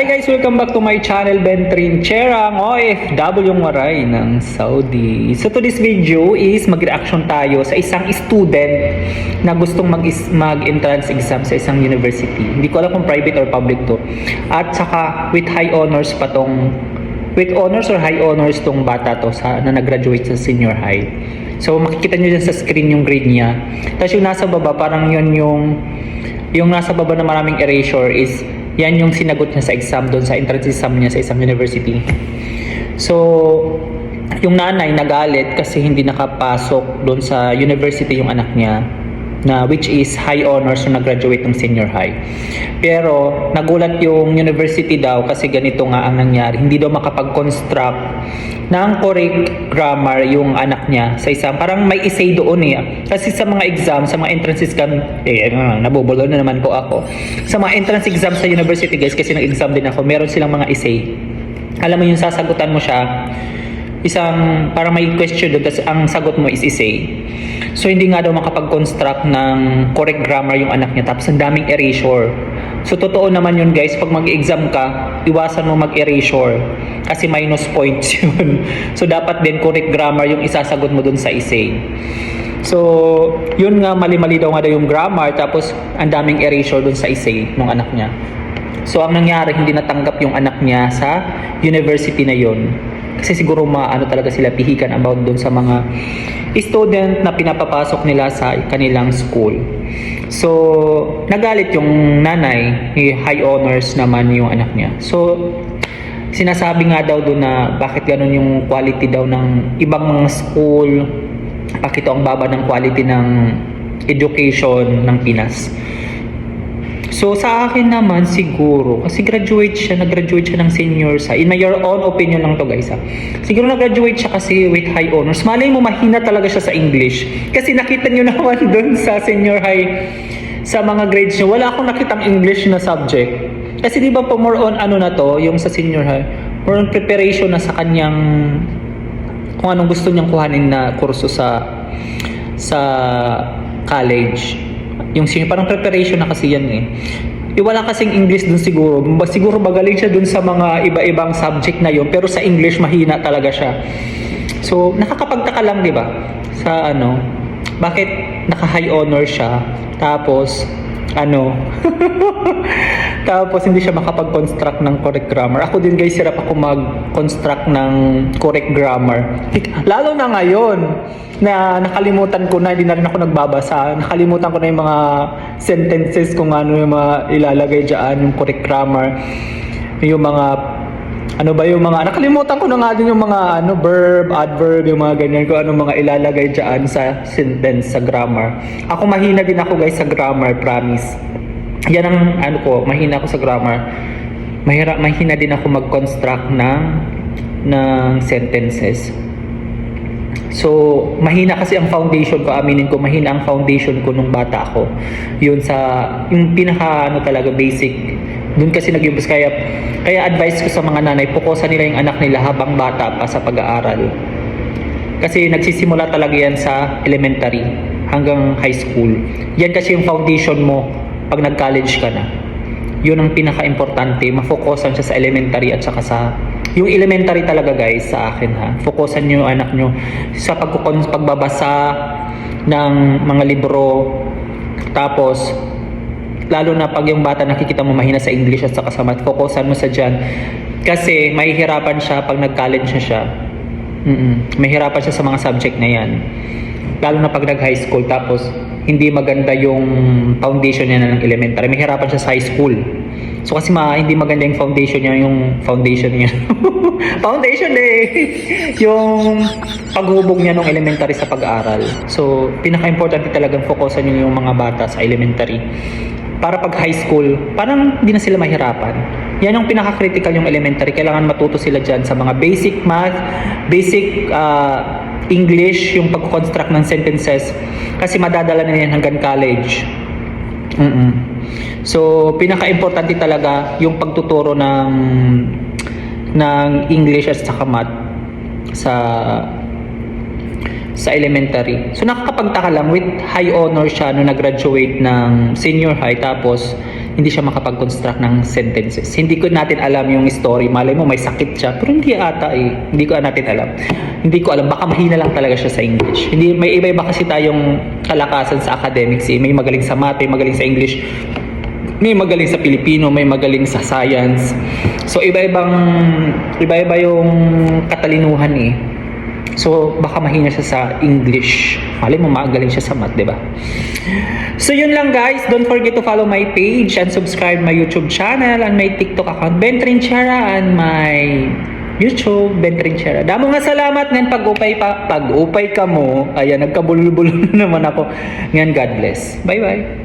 Hi guys! Welcome back to my channel, Ben Trinchera, ang OFW Waray ng Saudi. So to this video is mag-reaction tayo sa isang student na gustong mag- mag-entrance exam sa isang university. Hindi ko alam kung private or public to. At saka with high honors pa tong with honors or high honors tong bata to sa, na nag-graduate sa senior high. So makikita nyo dyan sa screen yung grade niya. Tapos yung nasa baba, parang yun yung yung nasa baba na maraming erasure is yan yung sinagot niya sa exam doon sa entrance exam niya sa isang university. So, yung nanay nagalit kasi hindi nakapasok doon sa university yung anak niya na which is high honors nung nag-graduate ng senior high. Pero nagulat yung university daw kasi ganito nga ang nangyari. Hindi daw makapag-construct ng correct grammar yung anak niya sa isang parang may essay doon eh. Kasi sa mga exam, sa mga entrance exam, eh ano, nabubulo na naman po ako. Sa mga entrance exam sa university guys, kasi nag-exam din ako, meron silang mga essay. Alam mo yung sasagutan mo siya, isang parang may question doon, tapos ang sagot mo is essay. So hindi nga daw makapag-construct ng correct grammar yung anak niya, tapos ang daming erasure. So totoo naman yun guys, pag mag-exam ka, iwasan mo mag-erasure kasi minus points yun. So dapat din correct grammar yung isasagot mo dun sa essay. So, yun nga mali-mali daw nga daw yung grammar tapos ang daming erasure dun sa essay ng anak niya. So ang nangyari, hindi natanggap yung anak niya sa university na yun. Kasi siguro maano talaga sila pihikan about doon sa mga student na pinapapasok nila sa kanilang school. So, nagalit yung nanay, high honors naman yung anak niya. So, sinasabi nga daw doon na bakit ganun yung quality daw ng ibang mga school, bakit ang baba ng quality ng education ng Pinas. So sa akin naman siguro, kasi graduate siya, nag-graduate siya ng senior sa, in my own opinion lang to guys ha. Siguro nag-graduate siya kasi with high honors. Malay mo mahina talaga siya sa English. Kasi nakita niyo naman dun sa senior high, sa mga grades niya, wala akong nakitang English na subject. Kasi di ba po more on ano na to, yung sa senior high, more on preparation na sa kanyang kung anong gusto niyang kuhanin na kurso sa sa college. Yung senior, parang preparation na kasi yan eh. Eh, wala kasing English dun siguro. Siguro magaling siya dun sa mga iba-ibang subject na yun, pero sa English mahina talaga siya. So, nakakapagtaka lang, di ba? Sa ano, bakit naka-high honor siya, tapos, ano, tapos hindi siya makapag-construct ng correct grammar. Ako din guys, hirap ako mag-construct ng correct grammar. Lalo na ngayon, na nakalimutan ko na, hindi na rin ako nagbabasa. Nakalimutan ko na yung mga sentences kung ano yung mga ilalagay dyan, yung correct grammar. Yung mga, ano ba yung mga, nakalimutan ko na nga din yung mga ano, verb, adverb, yung mga ganyan, kung ano mga ilalagay dyan sa sentence, sa grammar. Ako mahina din ako guys sa grammar, promise. Yan ang ano ko, mahina ako sa grammar. Mahira, mahina din ako mag-construct ng ng sentences. So, mahina kasi ang foundation ko, aminin ko, mahina ang foundation ko nung bata ako. Yun sa, yung pinaka, ano talaga, basic. Doon kasi nag kaya, kaya advice ko sa mga nanay, pukusan nila yung anak nila habang bata pa sa pag-aaral. Kasi nagsisimula talaga yan sa elementary hanggang high school. Yan kasi yung foundation mo pag nag-college ka na. Yun ang pinaka-importante, mafokusan siya sa elementary at saka sa yung elementary talaga guys sa akin ha. Fokusan niyo yung anak niyo sa pagkukon pagbabasa ng mga libro tapos lalo na pag yung bata nakikita mo mahina sa English at sa math, fokusan mo sa dyan. Kasi mahihirapan siya pag nag-college na siya. Mm Mahirapan siya sa mga subject na yan. Lalo na pag nag-high school tapos hindi maganda yung foundation niya ng elementary. Mahirapan siya sa high school. So kasi ma, hindi maganda yung foundation niya, yung foundation niya. foundation eh! yung paghubog niya ng elementary sa pag-aaral. So, pinaka-importante talagang fokusan niyo yung mga bata sa elementary. Para pag high school, parang hindi na sila mahirapan. Yan yung pinaka-critical yung elementary. Kailangan matuto sila dyan sa mga basic math, basic uh, English, yung pag-construct ng sentences. Kasi madadala na yan hanggang college. Mm-mm. So, pinaka-importante talaga yung pagtuturo ng ng English at saka math sa sa elementary. So nakakapagtaka lang with high honor siya nung nag-graduate ng senior high tapos hindi siya makapag-construct ng sentences. Hindi ko natin alam yung story. Malay mo may sakit siya, pero hindi ata eh. Hindi ko natin alam. Hindi ko alam, baka mahina lang talaga siya sa English. Hindi may iba-iba kasi tayong kalakasan sa academics eh. May magaling sa math, may magaling sa English, may magaling sa Pilipino, may magaling sa science. So iba-ibang iba-iba yung katalinuhan eh. So baka mahina siya sa English. Mali mo magaling siya sa math, 'di ba? So yun lang guys, don't forget to follow my page and subscribe my YouTube channel and my TikTok account Ben Trinchera and my YouTube Ben Trinchera. Damo nga salamat ngan pag-upay pa pag-upay ka mo. Ayan nagkabulol-bulol na naman ako. Ngan God bless. Bye-bye.